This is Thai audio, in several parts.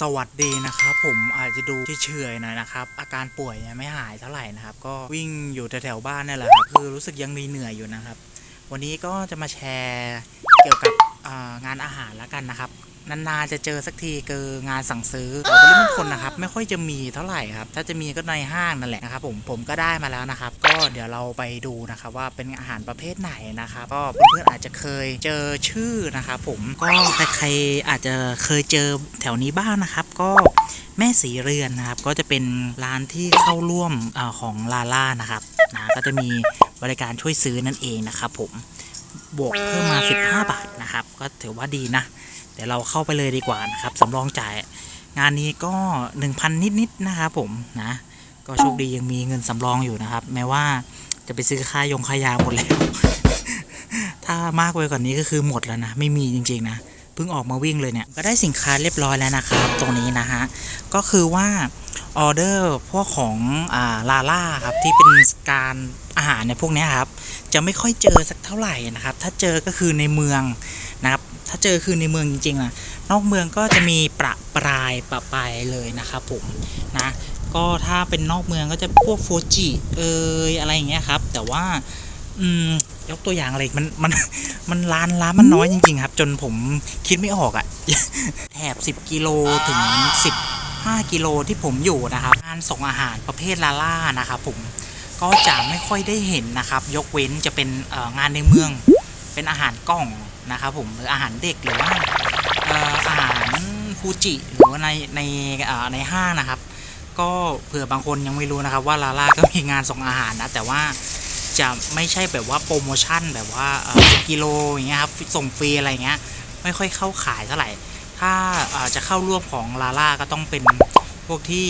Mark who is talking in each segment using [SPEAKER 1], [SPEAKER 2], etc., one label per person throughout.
[SPEAKER 1] สวัสดีนะครับผมอาจจะดูเฉยๆหน่อยนะครับ อาการป่วยยังไม่หายเท่าไหร่นะครับ ก็วิ่งอยู่แถวๆบ้านนี่แหละครับคือรู้สึกยังมีเหนื่อยอยู่นะครับ วันนี้ก็จะมาแชร์เกี่ยวกับงานอาหารแล้วกันนะครับ นานๆจะเจอสักทีคืองานสั่งซื้อแต่บริมณฑลนะครับ ไม่ค่อยจะมีเท่าไหร่ครับ ถ้าจะมีก็ในห้างนั่นแหละนะครับผมผมก็ได้มาแล้วนะครับ ก็เดี๋ยวเราไปดูนะครับว่าเป็นอาหารประเภทไหนนะครับก็เพื่อนๆอาจจะเคยเจอชื่อนะครับผมก็ใครๆอาจจะเคยเจอแถวนี้บ้างนะครับ ก็แม่สีเรือนนะครับ ก็จะเป็นร้านที่เข้าร่วมอของลาล่านะครับนะก็จะมีบริการช่วยซื้อนั่นเองนะครับผมบวกเพิ่มมา 15 บาทนะครับ ก็ถือว่าดีนะ ดี๋ยวเราเข้าไปเลยดีกว่านะครับสำรองจ่ายงานนี้ก็ 1,000 นิดๆนะครับผมนะก็โชคดียังมีเงินสำรองอยู่นะครับ แม้ว่าจะไปซื้อค่ายงค่ายาหมดแล้ว ถ้ามากไปกว่านี้ก็คือหมดแล้วนะไม่มีจริงๆนะเพิ่งออกมาวิ่งเลยเนี่ยก็ได้สินค้าเรียบร้อยแล้วนะครับตรงนี้นะฮะก็คือว่าออเดอร์พวกของอ่าลาล่าครับที่เป็นการอาหารในยพวกเนี้ยครับจะไม่ค่อยเจอสักเท่าไหร่นะครับถ้าเจอก็คือในเมือง ถ้าเจอคือในเมืองจริงๆนะนอกเมืองก็จะมีประปรายประปรายเลยนะครับผมนะก็ถ้าเป็นนอกเมืองก็จะพวกโฟจิเอยอะไรอย่างเงี้ยครับ แต่ว่าอืมยกตัวอย่างอะไรมันมันมันร้านร้านมันน้อยจริง ๆ ครับ จนผมคิดไม่ออกอะ่ะแถบ10กิโลถึง15กิโลที่ผมอยู่นะครับงานส่งอาหารประเภทลาล่านะครับผมก็จะไม่ค่อยได้เห็นนะครับ ยกเว้นจะเป็นงานในเมือง เป็นอาหารกล่อง นะครับผมหรืออาหารเด็กหรือว่าอาหารฟูจิหรือว่าในในในห้างนะครับ ก็เผื่อบางคนยังไม่รู้นะครับว่าลาล่าก็มีงานส่งอาหารนะแต่ว่าจะไม่ใช่แบบว่าโปรโมชั่นแบบว่ากิโลอย่างเงี้ยครับส่งฟรีอะไรเงี้ยไม่ค่อยเข้าขายเท่าไหร่ ถ้าจะเข้าร่วมของลาล่าก็ต้องเป็นพวกที่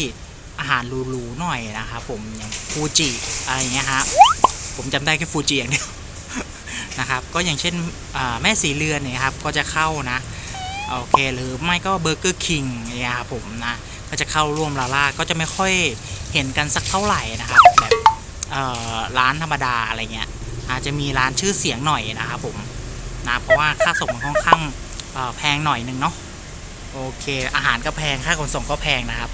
[SPEAKER 1] อาหารรูๆหน่อยนะครับผมอย่างฟูจิอะไรเงี้ยฮะผมจำได้แค่ฟูจิอย่างเดียว นะครับ ก็อย่างเช่นแม่สีเรือนเนี่ยครับก็จะเข้านะโอเคหรือไม่ก็เบอร์เกอร์คิงเนี่ยครับผมนะก็จะเข้าร่วมลาล่าก็จะไม่ค่อยเห็นกันสักเท่าไหร่นะครับแบบร้านธรรมดาอะไรเงี้ยอาจจะมีร้านชื่อเสียงหน่อยนะครับผมนะเพราะว่าค่าส่งมันค่อนข้างแพงหน่อยหนึงเนาะโอเค อาหารก็แพงค่าขนส่งก็แพงนะครับ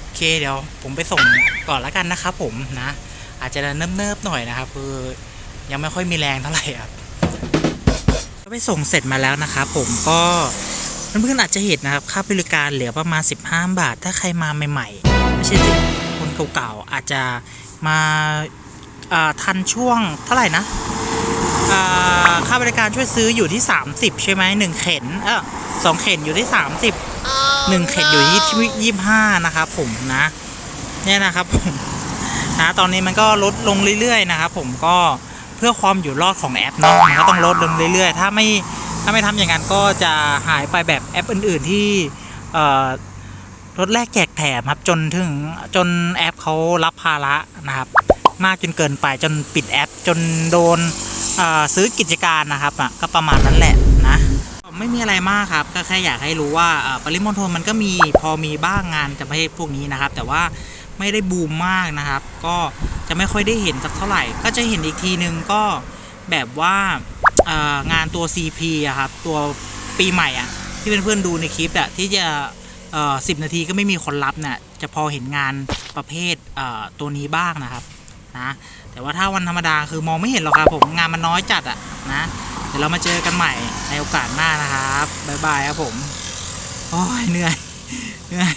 [SPEAKER 1] โอเคเดี๋ยวผมไปส่งก่อนล้วกันนะครับผมนะ อาจจะเนิบๆหน่อยนะครับ คือ ยังไม่ค่อยมีแรงเท่าไหร่ครับก็ไปส่งเสร็จมาแล้วนะครับผมก็เพื่อนๆอาจจะเห็นนะครับค่าบริการเหลือประมาณ 15 บาท ถ้าใครมาใหม่ๆ ไม่ใช่สิคนเก่าๆอาจจะมาาทันช่วงเท่าไหร่นะค่าบริการช่วยซื้ออยู่ที่ 30 ใช่ไหมหนึ่งเข็นเออสองเข็นอยู่ที่ 30หนึ่งเข็นอยู่ที่ยี่สิบห้านะครับผมนะเนี่ยนะครับผมนะตอนนี้มันก็ลดลงเรื่อยๆนะครับผมก็ เพื่อความอยู่รอดของแอปเนาะมันก็ต้องลดลงเรื่อยๆ ถ้าไม่ถ้าไม่ทำอย่างนั้นก็จะหายไปแบบแอปอื่น ๆ ที่เอ่อลดแลกแจกแถมครับจนถึงจนแอปเขารับภาระนะครับ มากจนเกินไปจนปิดแอป จนโดนซื้อกิจการนะครับอะก็ประมาณนั้นแหละนะไม่มีอะไรมากครับ ก็แค่อยากให้รู้ว่าปริมณฑลมันก็มีพอมีบ้างงานจะไม่พวกนี้นะครับ แต่ว่าไม่ได้บูมมากนะครับ ก็ จะไม่ค่อยได้เห็นสักเท่าไหร่ ก็จะเห็นอีกทีนึงก็แบบว่างานตัว CP อะครับ ตัวปีใหม่อะที่เพื่อนๆดูในคลิปอะที่จะสิบนาทีก็ไม่มีคนรับเนี่ยจะพอเห็นงานประเภทเตัวนี้บ้างนะครับนะแต่ว่าถ้าวันธรรมดาคือมองไม่เห็นหรอกครับผมงานมันน้อยจัดอะนะเดี๋ยวเรามาเจอกันใหม่ในโอกาสหน้านะครับบ๊ายบายครับผมโอ้ยเหนื่อยเหนื่อย